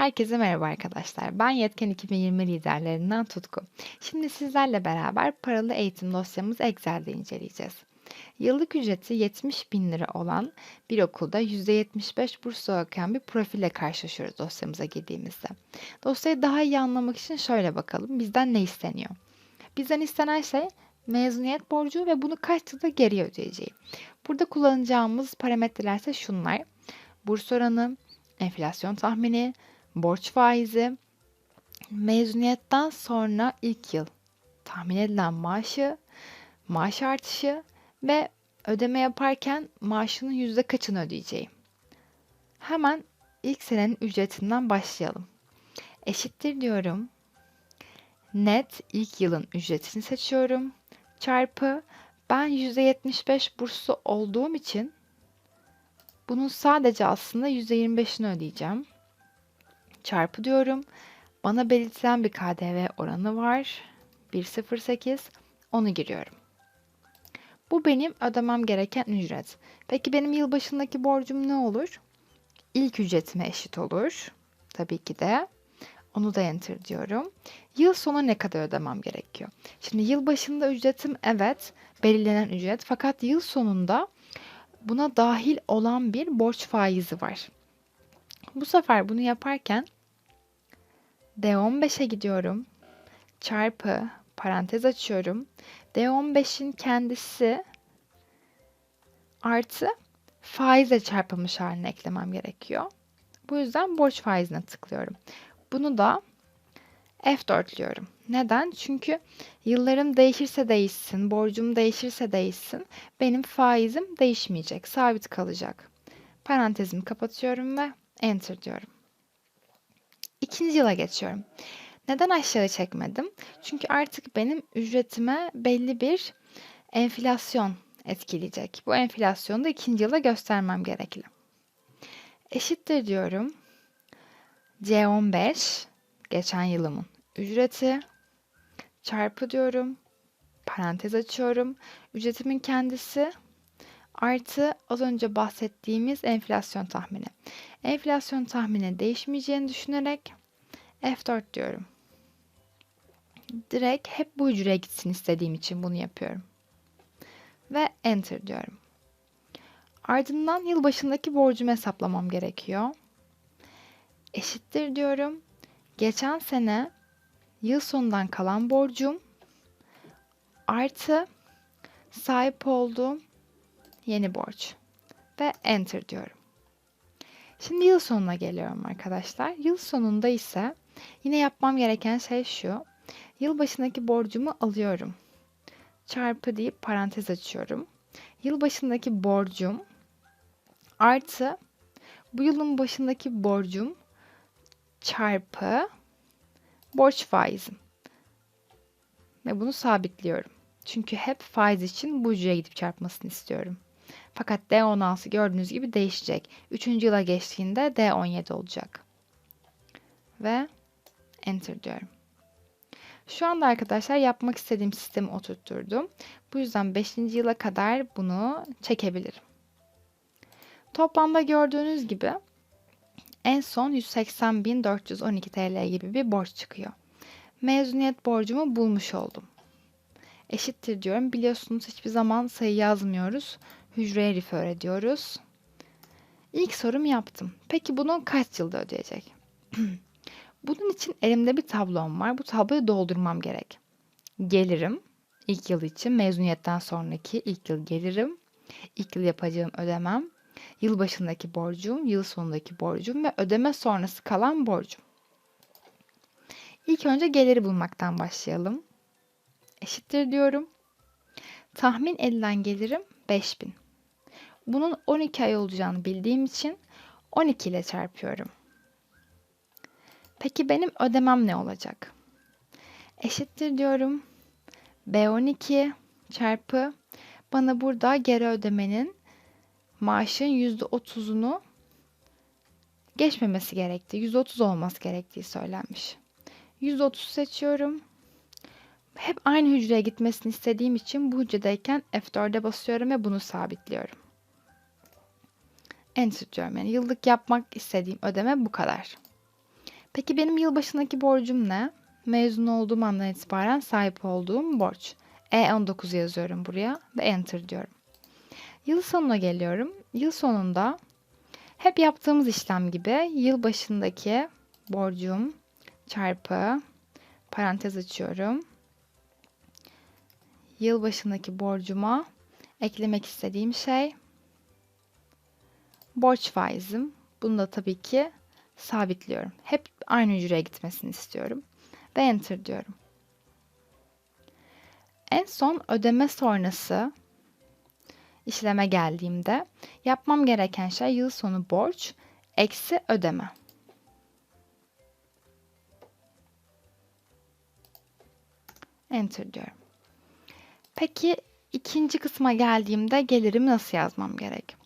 Herkese merhaba arkadaşlar. Ben Yetken 2020 liderlerinden Tutku. Şimdi sizlerle beraber paralı eğitim dosyamız Excel'de inceleyeceğiz. Yıllık ücreti 70 bin lira olan bir okulda %75 bursla okuyan bir profille karşılaşıyoruz dosyamıza girdiğimizde. Dosyayı daha iyi anlamak için şöyle bakalım. Bizden ne isteniyor? Bizden istenen şey mezuniyet borcu ve bunu kaç yılda geri ödeyeceği. Burada kullanacağımız parametreler ise şunlar. Burs oranı, enflasyon tahmini, borç faizi, mezuniyetten sonra ilk yıl tahmin edilen maaşı, maaş artışı ve ödeme yaparken maaşının yüzde kaçını ödeyeceği. Hemen ilk senenin ücretinden başlayalım. Eşittir diyorum. Net ilk yılın ücretini seçiyorum. Çarpı ben %75 burslu olduğum için bunun sadece aslında %25'ini ödeyeceğim. Çarpı diyorum. Bana belirtilen bir KDV oranı var. 1.08. Onu giriyorum. Bu benim ödemem gereken ücret. Peki benim yılbaşındaki borcum ne olur? İlk ücretime eşit olur. Tabii ki de. Onu da enter diyorum. Yıl sonu ne kadar ödemem gerekiyor? Şimdi yıl başında ücretim evet belirlenen ücret fakat yıl sonunda buna dahil olan bir borç faizi var. Bu sefer bunu yaparken D15'e gidiyorum. Çarpı parantez açıyorum. D15'in kendisi artı faizle çarpılmış haline eklemem gerekiyor. Bu yüzden borç faizine tıklıyorum. Bunu da F4 diyorum. Neden? Çünkü yıllarım değişirse değişsin, borcum değişirse değişsin, benim faizim değişmeyecek, sabit kalacak. Parantezimi kapatıyorum ve Enter diyorum. İkinci yıla geçiyorum. Neden aşağı çekmedim? Çünkü artık benim ücretime belli bir enflasyon etkileyecek. Bu enflasyonu da ikinci yılda göstermem gerekli. Eşittir diyorum. C15 geçen yılımın ücreti çarpı diyorum. Parantez açıyorum. Ücretimin kendisi artı az önce bahsettiğimiz enflasyon tahmini. Enflasyon tahmini değişmeyeceğini düşünerek F4 diyorum. Direkt hep bu hücreye gitsin istediğim için bunu yapıyorum. Ve Enter diyorum. Ardından yıl başındaki borcumu hesaplamam gerekiyor. Eşittir diyorum. Geçen sene yıl sonundan kalan borcum artı sahip olduğum yeni borç ve enter diyorum. Şimdi yıl sonuna geliyorum arkadaşlar. Yıl sonunda ise yine yapmam gereken şey şu. Yıl başındaki borcumu alıyorum. Çarpı deyip parantez açıyorum. Yıl başındaki borcum artı bu yılın başındaki borcum çarpı borç faizim. Ve bunu sabitliyorum. Çünkü hep faiz için bu hücreye gidip çarpmasını istiyorum. Fakat D16 gördüğünüz gibi değişecek. Üçüncü yıla geçtiğinde D17 olacak. Ve Enter diyorum. Şu anda arkadaşlar yapmak istediğim sistemi oturtturdum. Bu yüzden 5. yıla kadar bunu çekebilirim. Toplamda gördüğünüz gibi en son 180.412 TL gibi bir borç çıkıyor. Mezuniyet borcumu bulmuş oldum. Eşittir diyorum. Biliyorsunuz hiçbir zaman sayı yazmıyoruz hücreye refer ediyoruz. İlk sorum yaptım. Peki bunu kaç yılda ödeyecek? Bunun için elimde bir tablom var. Bu tabloyu doldurmam gerek. Gelirim ilk yıl için mezuniyetten sonraki ilk yıl gelirim. İlk yıl yapacağım ödemem. Yıl başındaki borcum, yıl sonundaki borcum ve ödeme sonrası kalan borcum. İlk önce geliri bulmaktan başlayalım. Eşittir diyorum. Tahmin edilen gelirim 5000. Bunun 12 ay olacağını bildiğim için 12 ile çarpıyorum. Peki benim ödemem ne olacak? Eşittir diyorum. B12 çarpı bana burada geri ödemenin maaşın %30'unu geçmemesi gerektiği, %30 olması gerektiği söylenmiş. %30 seçiyorum. Hep aynı hücreye gitmesini istediğim için bu hücredeyken F4'e basıyorum ve bunu sabitliyorum. Enter diyorum. Yani yıllık yapmak istediğim ödeme bu kadar. Peki benim yılbaşındaki borcum ne? Mezun olduğum andan itibaren sahip olduğum borç. E19 yazıyorum buraya ve enter diyorum. Yıl sonuna geliyorum. Yıl sonunda hep yaptığımız işlem gibi yıl başındaki borcum çarpı parantez açıyorum. Yıl başındaki borcuma eklemek istediğim şey borç faizim. Bunu da tabii ki sabitliyorum. Hep aynı hücreye gitmesini istiyorum. Ve enter diyorum. En son ödeme sonrası işleme geldiğimde yapmam gereken şey yıl sonu borç eksi ödeme. Enter diyorum. Peki ikinci kısma geldiğimde gelirimi nasıl yazmam gerek?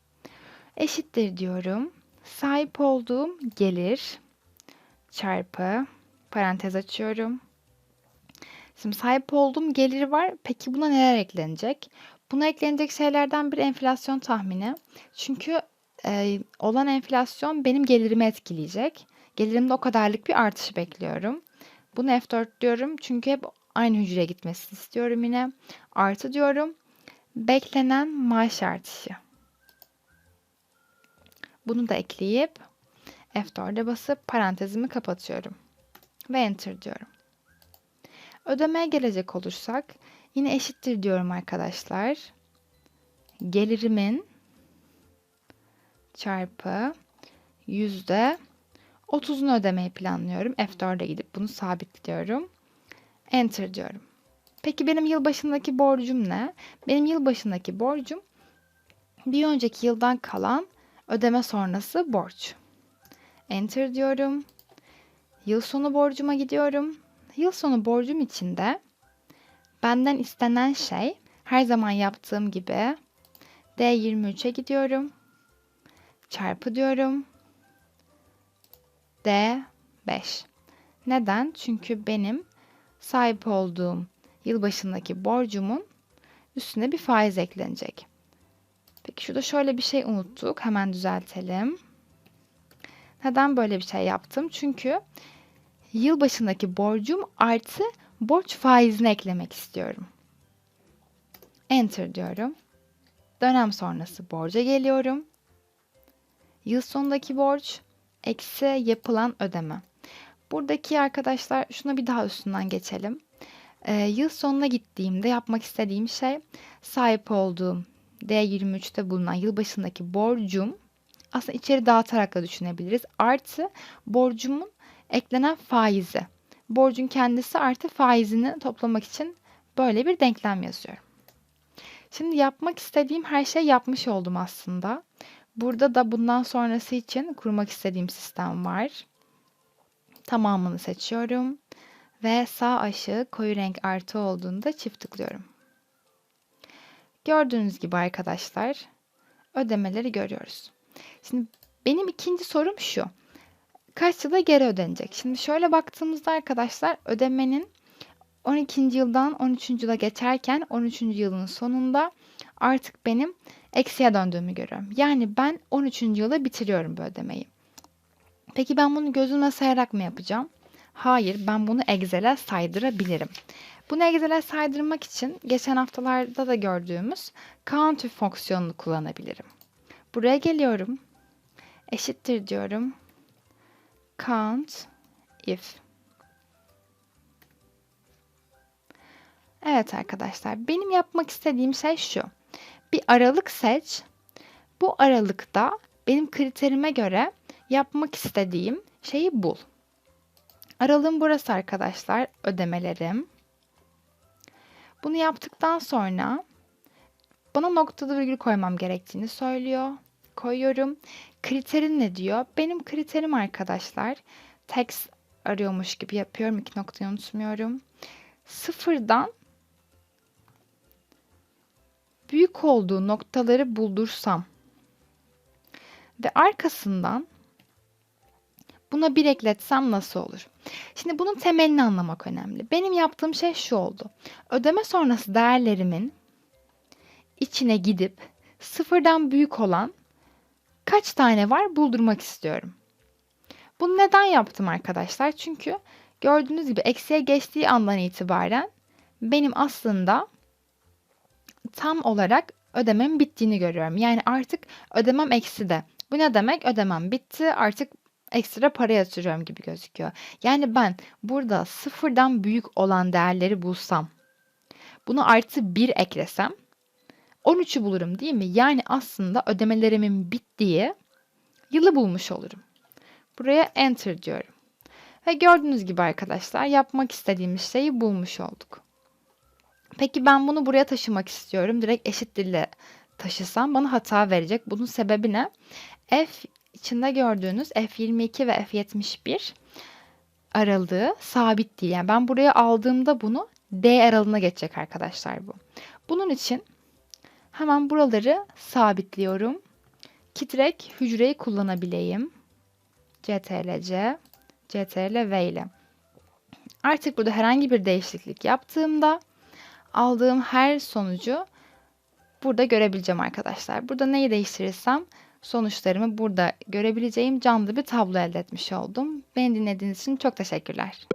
Eşittir diyorum. Sahip olduğum gelir çarpı parantez açıyorum. Şimdi sahip olduğum gelir var. Peki buna neler eklenecek? Buna eklenecek şeylerden bir enflasyon tahmini. Çünkü e, olan enflasyon benim gelirimi etkileyecek. Gelirimde o kadarlık bir artış bekliyorum. Bunu F4 diyorum çünkü hep aynı hücreye gitmesini istiyorum yine. Artı diyorum. Beklenen maaş artışı. Bunu da ekleyip F4'e basıp parantezimi kapatıyorum. Ve Enter diyorum. Ödemeye gelecek olursak yine eşittir diyorum arkadaşlar. Gelirimin çarpı yüzde 30'unu ödemeyi planlıyorum. F4'e gidip bunu sabitliyorum. Enter diyorum. Peki benim yılbaşındaki borcum ne? Benim yılbaşındaki borcum bir önceki yıldan kalan ödeme sonrası borç. Enter diyorum. Yıl sonu borcuma gidiyorum. Yıl sonu borcum içinde benden istenen şey her zaman yaptığım gibi D23'e gidiyorum. Çarpı diyorum. D5. Neden? Çünkü benim sahip olduğum yılbaşındaki borcumun üstüne bir faiz eklenecek. Peki şurada şöyle bir şey unuttuk. Hemen düzeltelim. Neden böyle bir şey yaptım? Çünkü yılbaşındaki borcum artı borç faizini eklemek istiyorum. Enter diyorum. Dönem sonrası borca geliyorum. Yıl sonundaki borç eksi yapılan ödeme. Buradaki arkadaşlar şuna bir daha üstünden geçelim. Ee, yıl sonuna gittiğimde yapmak istediğim şey sahip olduğum D23'te bulunan yılbaşındaki borcum aslında içeri dağıtarak da düşünebiliriz. Artı borcumun eklenen faizi. Borcun kendisi artı faizini toplamak için böyle bir denklem yazıyorum. Şimdi yapmak istediğim her şeyi yapmış oldum aslında. Burada da bundan sonrası için kurmak istediğim sistem var. Tamamını seçiyorum ve sağ aşağı koyu renk artı olduğunda çift tıklıyorum. Gördüğünüz gibi arkadaşlar ödemeleri görüyoruz. Şimdi benim ikinci sorum şu. Kaç yılda geri ödenecek? Şimdi şöyle baktığımızda arkadaşlar ödemenin 12. yıldan 13. yıla geçerken 13. yılın sonunda artık benim eksiye döndüğümü görüyorum. Yani ben 13. yıla bitiriyorum bu ödemeyi. Peki ben bunu gözüme sayarak mı yapacağım? Hayır, ben bunu Excel'e saydırabilirim. Bunu Excel'e saydırmak için geçen haftalarda da gördüğümüz count fonksiyonunu kullanabilirim. Buraya geliyorum. Eşittir diyorum. Count if. Evet arkadaşlar, benim yapmak istediğim şey şu. Bir aralık seç. Bu aralıkta benim kriterime göre yapmak istediğim şeyi bul. Aralığım burası arkadaşlar. Ödemelerim. Bunu yaptıktan sonra bana noktada virgül koymam gerektiğini söylüyor. Koyuyorum. Kriterin ne diyor? Benim kriterim arkadaşlar text arıyormuş gibi yapıyorum. İki noktayı unutmuyorum. Sıfırdan büyük olduğu noktaları buldursam ve arkasından buna bir ekletsem nasıl olur? Şimdi bunun temelini anlamak önemli. Benim yaptığım şey şu oldu. Ödeme sonrası değerlerimin içine gidip sıfırdan büyük olan kaç tane var buldurmak istiyorum. Bunu neden yaptım arkadaşlar? Çünkü gördüğünüz gibi eksiye geçtiği andan itibaren benim aslında tam olarak ödemem bittiğini görüyorum. Yani artık ödemem eksi de. Bu ne demek? Ödemem bitti. Artık ekstra para yatırıyorum gibi gözüküyor. Yani ben burada sıfırdan büyük olan değerleri bulsam, bunu artı 1 eklesem 13'ü bulurum değil mi? Yani aslında ödemelerimin bittiği yılı bulmuş olurum. Buraya enter diyorum. Ve gördüğünüz gibi arkadaşlar yapmak istediğimiz şeyi bulmuş olduk. Peki ben bunu buraya taşımak istiyorum. Direkt eşit dille taşısam bana hata verecek. Bunun sebebi ne? F içinde gördüğünüz F22 ve F71 aralığı sabit değil. Yani ben buraya aldığımda bunu D aralığına geçecek arkadaşlar bu. Bunun için hemen buraları sabitliyorum. Ki hücreyi kullanabileyim. CTRL-C, CTRL-V ile. Artık burada herhangi bir değişiklik yaptığımda aldığım her sonucu burada görebileceğim arkadaşlar. Burada neyi değiştirirsem sonuçlarımı burada görebileceğim canlı bir tablo elde etmiş oldum. Beni dinlediğiniz için çok teşekkürler.